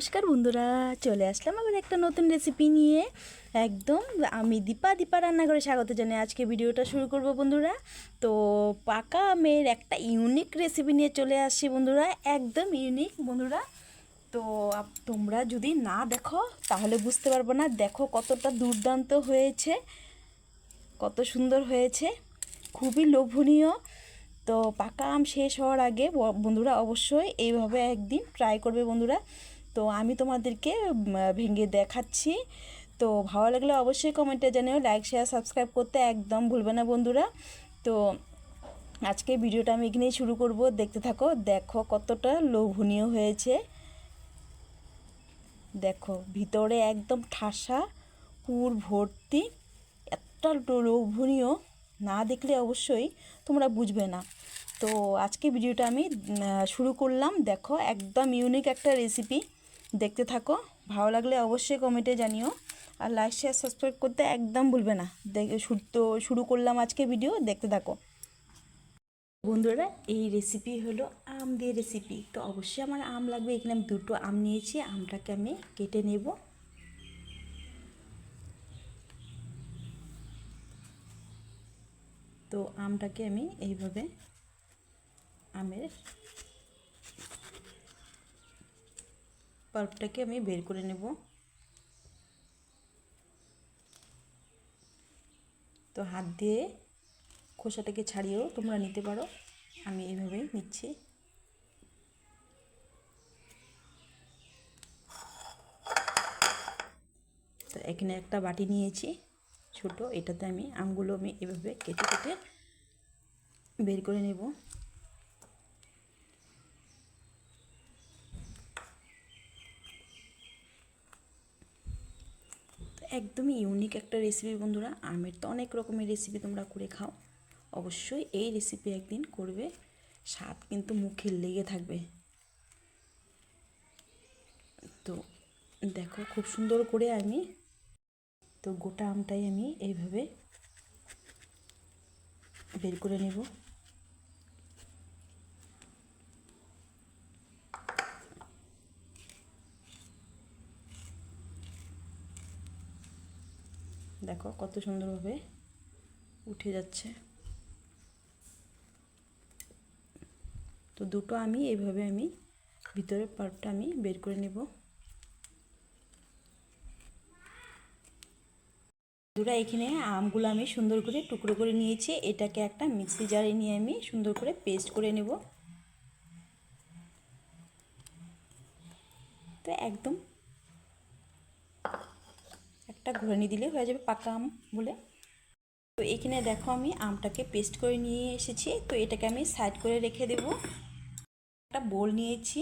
নমস্কার বন্ধুরা, চলে আসলাম আবার একটা নতুন রেসিপি নিয়ে। একদম, আমি দীপা দীপা রান্না করে স্বাগত জানাই আজকে ভিডিওটা শুরু করব বন্ধুরা। তো পাকা আমের একটা ইউনিক রেসিপি নিয়ে চলে আসছি বন্ধুরা, একদম ইউনিক বন্ধুরা। তো তোমরা যদি না দেখো, তাহলে বুঝতে পারব না, দেখো কতটা দুর্দান্ত হয়েছে, কত সুন্দর হয়েছে, খুবই লোভনীয়। তো পাকা আম শেষ হওয়ার আগে বন্ধুরা অবশ্যই এইভাবে একদিন ট্রাই করবে বন্ধুরা। তো আমি তোমাদেরকে ভেঙে দেখাচ্ছি। তো ভালো লাগলে অবশ্যই কমেন্টে জানিও লাইক শেয়ার সাবস্ক্রাইব করতে একদম ভুলবে না বন্ধুরা। তো আজকে ভিডিওটা আমি এখানেই শুরু করব। দেখতে থাকো, দেখো কতটা লোভনীয় হয়েছে। দেখো, ভিতরে একদম ঠাসা, পুর ভর্তি, এতটা লোভনীয়। না দেখলে অবশ্যই তোমরা বুঝবে না। তো আজকে ভিডিওটা আমি শুরু করলাম। দেখো, একদম ইউনিক একটা রেসিপি দেখতে থাকো। ভালো লাগলে অবশ্যই কমেন্টে জানিও। আর লাইক শেয়ার সাবস্ক্রাইব করতে একদম ভুলবে না। তো, শুরু করলাম আজকে ভিডিও দেখতে থাকো। বন্ধুরা, এই রেসিপি হলো আম দিয়ে রেসিপি তো অবশ্যই আমার আম লাগবে। এখানে আমি দুটো আম নিয়েছি। আমটাকে আমি কেটে নেব। তো আমটাকে আমি এইভাবে আমের পাল্পটাকে আমি বের করে নেব। তো হাত দিয়ে খোসাটাকে ছাড়িয়েও তোমরা নিতে পারো। আমি এইভাবেই নিচ্ছি। তো এখানে একটা বাটি নিয়েছি, ছোট। এটাতে আমি আমগুলো আমি এভাবে কেটে কেটে বের করে নেব। একদমই ইউনিক একটা রেসিপি বন্ধুরা। আমের তো অনেক রকমের রেসিপি তোমরা করে খাও। অবশ্যই এই রেসিপি একদিন করবে। স্বাদ কিন্তু মুখে লেগে থাকবে। তো দেখো, খুব সুন্দর করে আমি তো গোটা আমটাই আমি এইভাবে বের করে নেব। দেখো কত সুন্দরভাবে উঠে যাচ্ছে। তো দুটো আমি এইভাবে আমি ভিতরের পার্টটা আমি বের করে নেব। দুটা এখানে আমগুলো আমি সুন্দর করে টুকরো করে নিয়েছি। এটাকে একটা মিক্সি জারে নিয়ে আমি সুন্দর করে পেস্ট করে নেব। তো একদম একটা ঘোরানি দিলে হয়ে যাবে পাকা আম বলে। তো এখানে দেখো আমি আমটাকে পেস্ট করে নিয়ে এসেছি। তো এটাকে আমি সাইড করে রেখে দেব। একটা বোল নিয়েছি।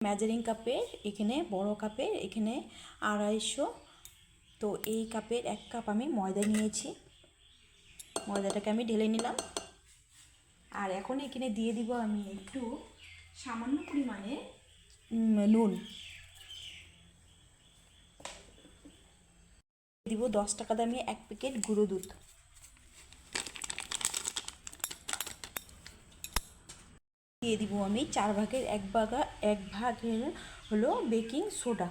মেজারিং কাপের, এখানে বড় কাপের, এখানে আড়াইশো। তো এই কাপের এক কাপ আমি ময়দা নিয়েছি। ময়দাটাকে আমি ঢেলে নিলাম। আর এখন এখানে দিয়ে দিব আমি একটু সামান্য পরিমাণে নুন। দিব দশ টাকা দামে এক প্যাকেট গুঁড়ো দুধ। দিয়ে দিব আমি চার ভাগের এক ভাগা, এক ভাগের হলো বেকিং সোডা।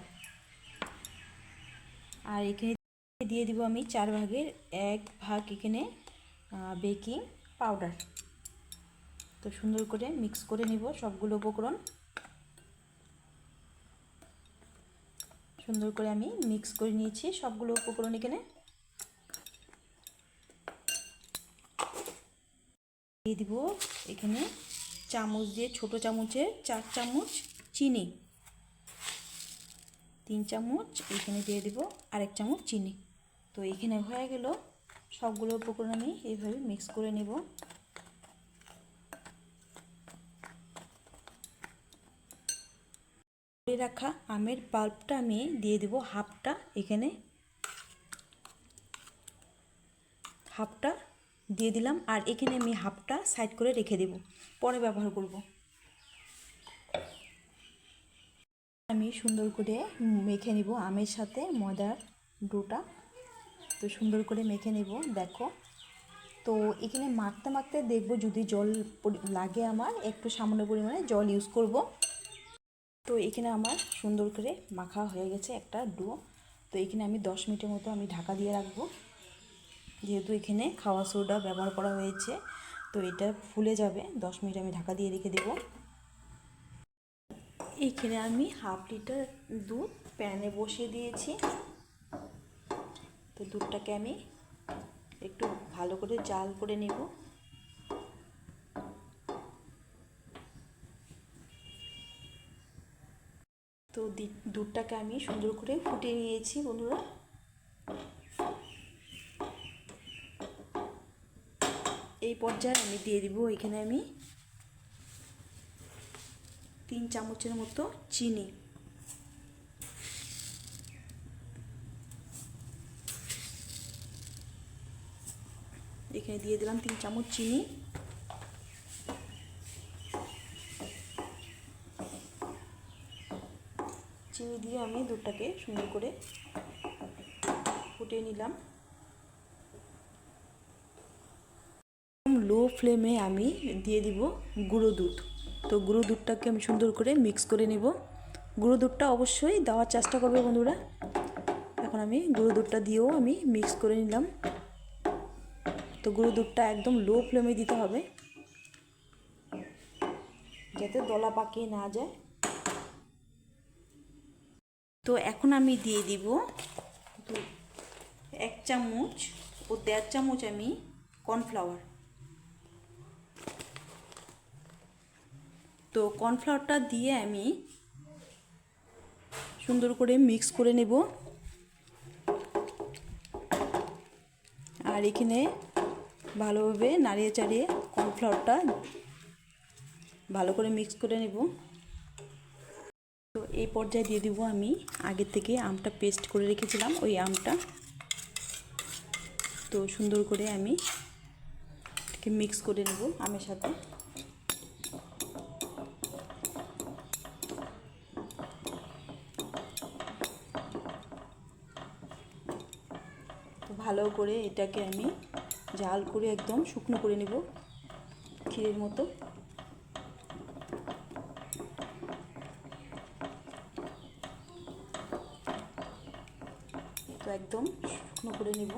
আর এখানে দিয়ে দিব আমি চার ভাগের এক ভাগ এখানে বেকিং পাউডার। তো সুন্দর করে মিক্স করে নিব সবগুলো উপকরণ। সুন্দর করে আমি মিক্স করে নিয়েছি। সবগুলো উপকরণ এখানে দিয়ে দিব। এখানে চামচ দিয়ে, ছোট চামচে চার চামচ চিনি। তিন চামচ এখানে দিয়ে দিব, আরেক চামচ চিনি। তো এখানে হয়ে গেল। সবগুলো উপকরণ আমি এইভাবে মিক্স করে নেব। রাখা আমের পাল্পটা আমি দিয়ে দেব হাফটা এখানে। হাফটা দিয়ে দিলাম আর এখানে আমি হাফটা সাইড করে রেখে দেব। পরে ব্যবহার করব। আমি সুন্দর করে মেখে নিব আমের সাথে ময়দার ডোটা। তো সুন্দর করে মেখে নেব, দেখো। তো এখানে মাখতে মাখতে দেখব যদি জল লাগে আমার, একটু সামান্য পরিমাণে জল ইউজ করব। তো এখানে আমার সুন্দর করে মাখা হয়ে গেছে একটা ডো। তো এখানে আমি দশ মিনিটের মতো আমি ঢাকা দিয়ে রাখব। যেহেতু এখানে খাওয়া সোডা ব্যবহার করা হয়েছে, তো এটা ফুলে যাবে। দশ মিনিট আমি ঢাকা দিয়ে রেখে দেবো। এইখানে আমি হাফ লিটার দুধ প্যানে বসিয়ে দিয়েছি। তো দুধটাকে আমি একটু ভালো করে জাল করে নেব তো দুধটাকে আমি সুন্দর করে ফুটিয়ে নিয়েছি, বন্ধুরা। এই পর্যায়ে আমি দিয়ে দিব এখানে আমি তিন চামচের মতো চিনি। এখানে দিয়ে দিলাম তিন চামচ চিনি চিনি দিয়ে আমি দুধটাকে সুন্দর করে ফুটিয়ে নিলাম। লো ফ্লেমে আমি দিয়ে দিব গুঁড়ো দুধ। তো গুঁড়ো দুধটাকে আমি সুন্দর করে মিক্স করে নেব। গুঁড়ো দুধটা অবশ্যই দেওয়ার চেষ্টা করবে বন্ধুরা। এখন আমি গুঁড়ো দুধটা দিয়েও আমি মিক্স করে নিলাম। তো গুঁড়ো দুধটা একদম লো ফ্লেমে দিতে হবে। যাতে দলা পাকিয়ে না যায়। তো এখন আমি দিয়ে দিব এক চামচ ও দেড় চামচ আমি কর্নফ্লাওয়ার। তো কর্নফ্লাওয়ারটা দিয়ে আমি সুন্দর করে মিক্স করে নেব। আর এখানে ভালোভাবে নাড়িয়ে চাড়িয়ে কর্নফ্লাওয়ারটা ভালো করে মিক্স করে নেব। এই পর্যায়ে দিয়ে দিব আমি। আগে থেকে আমটা পেস্ট করে রেখেছিলাম, ওই আমটা। তো সুন্দর করে আমি মিক্স করে নেব আমের সাথে। ভালো করে এটাকে আমি জাল করে একদম শুকনো করে নেব, ক্ষীরের মতো। একদম। শুকনো করে নেব।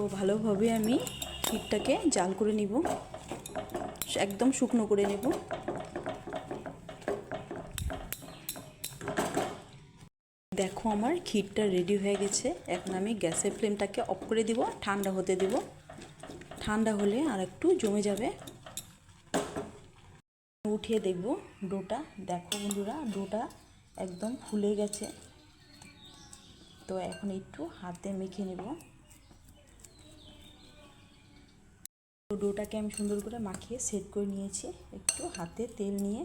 তো ভালোভাবে আমি ক্ষীরটাকে জাল করে নিব। একদম শুকনো করে নেব। দেখো আমার ক্ষীরটা রেডি হয়ে গেছে। এখন আমি গ্যাসের ফ্লেমটাকে অফ করে দিব, ঠান্ডা হতে দেব। ঠান্ডা হলে আর একটু জমে যাবে। উঠিয়ে দেখব ডোটা। দেখো বন্ধুরা, ডোটা একদম ফুলে গেছে। তো এখন একটু হাতে মেখে নেব। ডোটাকে আমি সুন্দর করে মাখিয়ে সেট করে নিয়েছি। একটু হাতে তেল নিয়ে।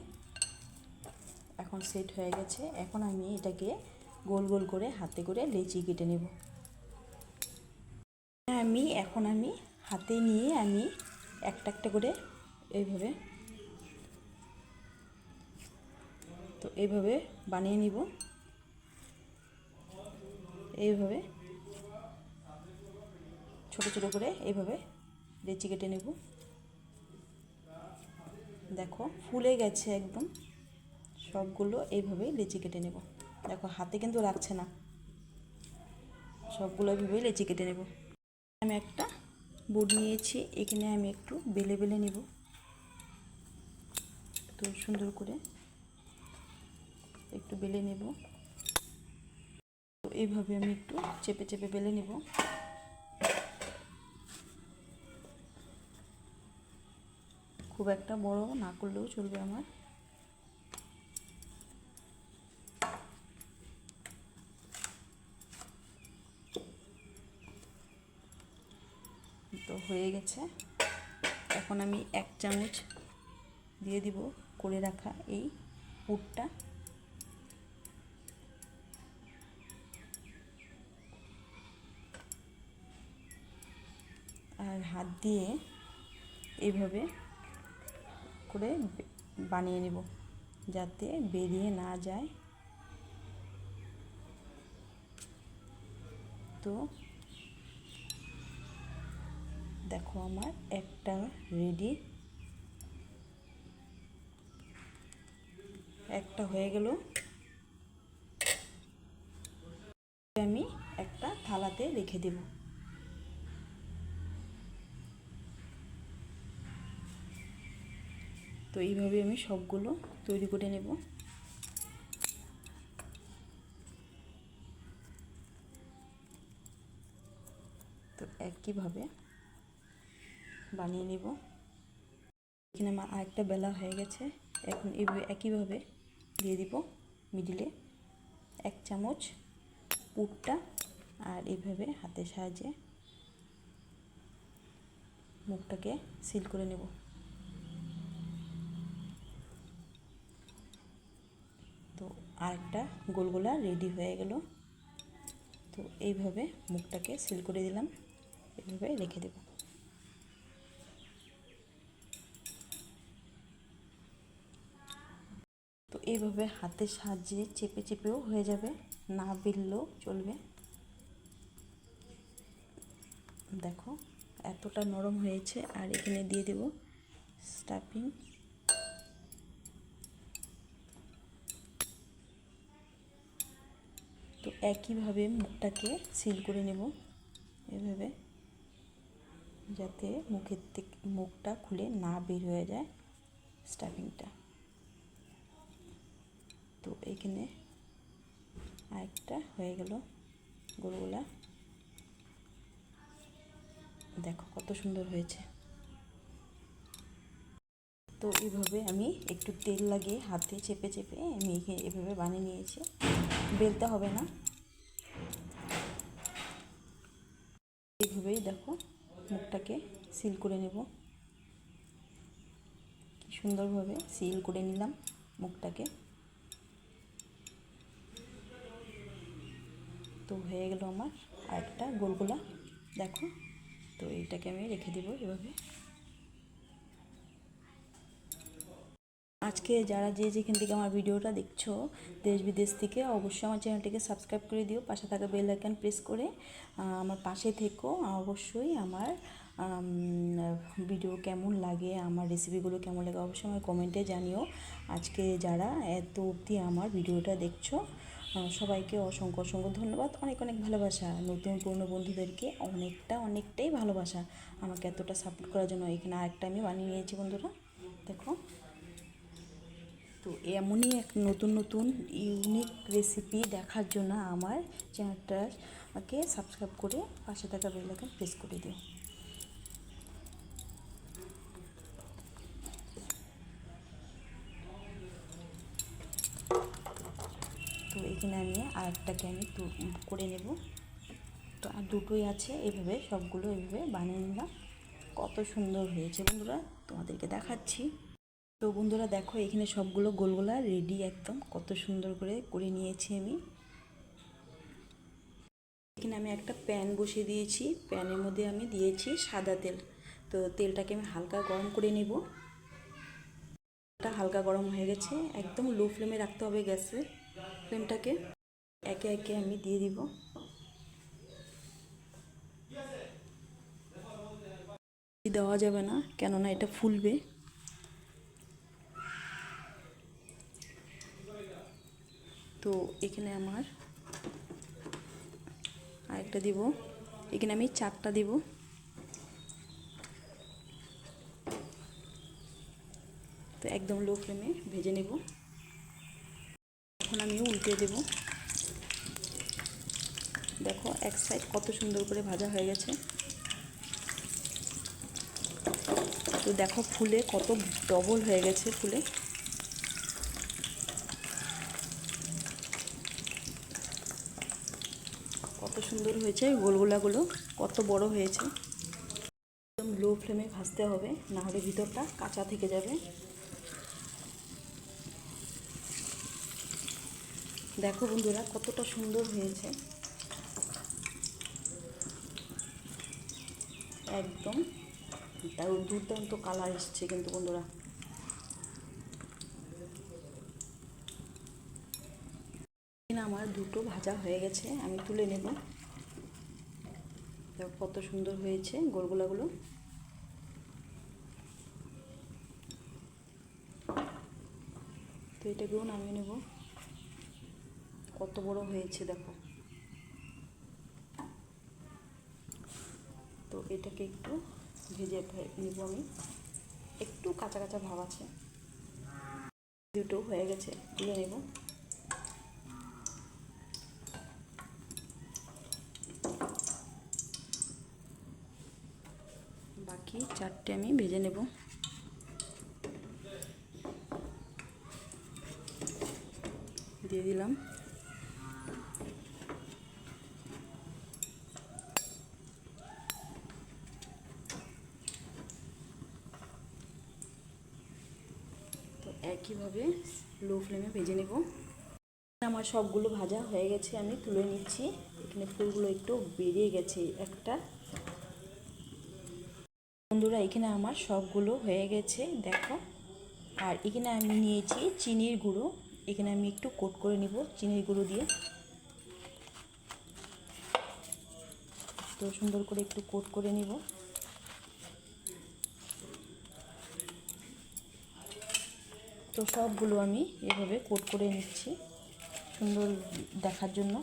এখন সেট হয়ে গেছে। এখন আমি এটাকে গোল গোল করে হাতে করে লেচি কেটে নেব। আমি এখন আমি হাতে নিয়ে আমি একটা একটা করে এইভাবে তো এইভাবে বানিয়ে নিব। এইভাবে ছোট ছোট করে এইভাবে লেচি কেটে নেব। দেখো ফুলে গেছে একদম। সবগুলো এইভাবেই লেচি কেটে নেব। দেখো হাতে কিন্তু লাগছে না। সবগুলো এইভাবেই লেচি কেটে নেব। আমি একটা বোর্ড নিয়েছি, এখানে আমি একটু বেলে বেলে নেব। তো সুন্দর করে একটু বেলে নেব। এইভাবে আমি একটু চেপে চেপে বেলে নেব। খুব একটা বড় না করলেও চলবে আমার। তো হয়ে গেছে। এখন আমি এক চামচ দিয়ে দিব করে রাখা এই পুরটা। হাত দিয়ে এইভাবে করে বানিয়ে নেব, যাতে বেরিয়ে না যায়। তো দেখো আমার একটা রেডি একটা হয়ে গেল। আমি একটা থালাতে রেখে দেব। তো এইভাবে আমি সবগুলো তৈরি করে নেব। তো একইভাবে বানিয়ে নেব। এখানে আমার আরেকটা বেলা হয়ে গেছে। এখন এইভাবে একইভাবে দিয়ে দিব মিডিলে। এক চামচ পুরটা আর এইভাবে হাতের সাহায্যে মুখটাকে সিল করে নেব তো আরেকটা গোলগোলা রেডি হয়ে গেল। তো এইভাবে মুখটাকে সিল করে দিলাম। এইভাবে রেখে দেব। তো এইভাবে হাতের সাহায্যে চেপে চেপেও হয়ে যাবে। না বিললেও চলবে। দেখো, এতটা নরম হয়েছে। আর এখানে দিয়ে দেব স্টাফিং একইভাবে মুখটাকে সিল করে নেব এভাবে, যাতে মুখের থেকে মুখটা খুলে না বের হয়ে যায় স্টাফিংটা। তো এখানে আরেকটা হয়ে গেল গরুগুলা দেখো কত সুন্দর হয়েছে। তো এইভাবে আমি একটু তেল লাগিয়ে হাতে চেপে চেপে আমি এভাবে বানিয়ে নিয়েছি। বেলতে হবে না। এইভাবেই দেখো মুখটাকে সিল করে নেব। কি সুন্দরভাবে সিল করে নিলাম মুখটাকে। তো হয়ে গেল আমার আরেকটা গোলগোলা দেখো, তো এইটাকে আমি রেখে দেবো এভাবে। আজকে যারা যে যেখান থেকে আমার ভিডিওটা দেখছ দেশ বিদেশ থেকে, অবশ্যই আমার চ্যানেলটিকে সাবস্ক্রাইব করে দিও, পাশে থাকা বেল আইকন প্রেস করে আমার পাশে থেকো। অবশ্যই আমার ভিডিও কেমন লাগে, আমার রেসিপিগুলো কেমন লাগে, অবশ্যই আমার কমেন্টে জানিও। আজকে যারা এত অবধি আমার ভিডিওটা দেখছ সবাইকে অসংখ্য অসংখ্য ধন্যবাদ। অনেক অনেক ভালোবাসা, নতুন পুরনো বন্ধুদেরকে অনেকটা অনেকটাই ভালোবাসা আমাকে এতটা সাপোর্ট করার জন্য। এখানে আরেকটা আমি বানিয়ে নিয়েছি বন্ধুরা, দেখো। তো এমনই এক নতুন নতুন ইউনিক রেসিপি দেখার জন্য আমার চ্যানেলটাকে সাবস্ক্রাইব করে পাশে থাকা বেলাকে প্রেস করে দিও। তো এখানে আমি আরেকটাকে আমি করে নেব। তো আর দুটোই আছে, এভাবে সবগুলো এভাবে বানিয়ে নিলাম। কত সুন্দর হয়েছে বন্ধুরা, তোমাদেরকে দেখাচ্ছি। তো বন্ধুরা দেখো, এখানে সবগুলো গোলগোলা রেডি একদম। কত সুন্দর করে করে নিয়েছি আমি। এখানে আমি একটা প্যান বসিয়ে দিয়েছি। প্যানের মধ্যে আমি দিয়েছি সাদা তেল। তো তেলটাকে আমি হালকা গরম করে নেব। হালকা গরম হয়ে গেছে। একদম লো ফ্লেমে রাখতে হবে গ্যাসের ফ্লেমটাকে একে একে আমি দিয়ে দিব। দেওয়া যাবে না, কেননা এটা ফুলবে। তো এখানে আমার আরেকটা দিব। এখানে আমি চারটা দিব। তো একদম লো ফ্লেমে ভেজে নেব। এখন আমি উল্টে দেব। দেখো, এক সাইড কত সুন্দর করে ভাজা হয়ে গেছে। তো দেখো, ফুলে কত ডবল হয়ে গেছে ফুলে। কত সুন্দর হয়েছে গোলগোলাগুলো, কত বড় হয়েছে। একদম লো ফ্লেমে ভাজতে হবে, না হলে ভিতরটা কাঁচা থেকে যাবে। দেখো বন্ধুরা, কতটা সুন্দর হয়েছে। একদম দুর্দান্ত কালার এসছে কিন্তু বন্ধুরা। দুটো ভাজা হয়ে গেছে, আমি তুলে নেব। কত সুন্দর হয়েছে গোলগোলাগুলো। তো এটাকেও নামিয়ে নেব। কত বড় হয়েছে দেখো। তো এটাকে একটু ভেজে নেব আমি। একটু কাঁচা কাঁচা ভাব আছে। দুটো হয়ে গেছে, তুলে নেব। বাকি চারটে আমি ভেজে নেব। দিয়ে দিলাম। তো একইভাবে লো ফ্লেমে ভেজে নেব। আমার সবগুলো ভাজা হয়ে গেছে, আমি তুলে নিচ্ছি। এখানে ফুলগুলো একটু বেরিয়ে গেছে, একটা বন্ধুরা, এখানে আমার সবগুলো হয়ে গেছে, দেখো। আর এখানে আমি নিয়েছি চিনির গুঁড়ো। এখানে আমি একটু কোট করে নিব চিনির গুঁড়ো দিয়ে। তো সুন্দর করে একটু কোট করে নিব। তো সবগুলো আমি এভাবে কোট করে নিচ্ছি সুন্দর দেখার জন্য।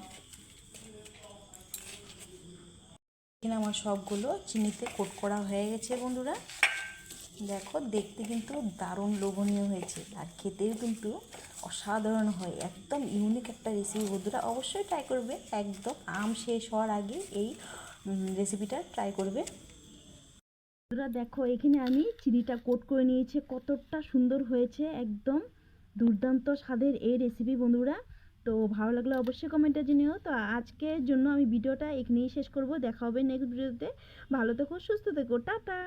এখানে আমার সবগুলো চিনিতে কোট করা হয়ে গেছে বন্ধুরা। দেখো, দেখতে কিন্তু দারুণ লোভনীয় হয়েছে আর খেতেও কিন্তু অসাধারণ হয়, একদম ইউনিক একটা রেসিপি বন্ধুরা। অবশ্যই ট্রাই করবে, একদম আম শেষ হওয়ার আগে এই রেসিপিটা ট্রাই করবে। বন্ধুরা, দেখো, এখানে আমি চিনিটা কোট করে নিয়েছি, কতটা সুন্দর হয়েছে, একদম দুর্দান্ত স্বাদের এই রেসিপি বন্ধুরা। তো ভালো লাগলে অবশ্যই কমেন্টে জানিও। তো আজকের জন্য আমি ভিডিওটা এখানেই শেষ করব। দেখা হবে নেক্সট ভিডিওতে ভালো থেকো, সুস্থ থেকো। টাটা!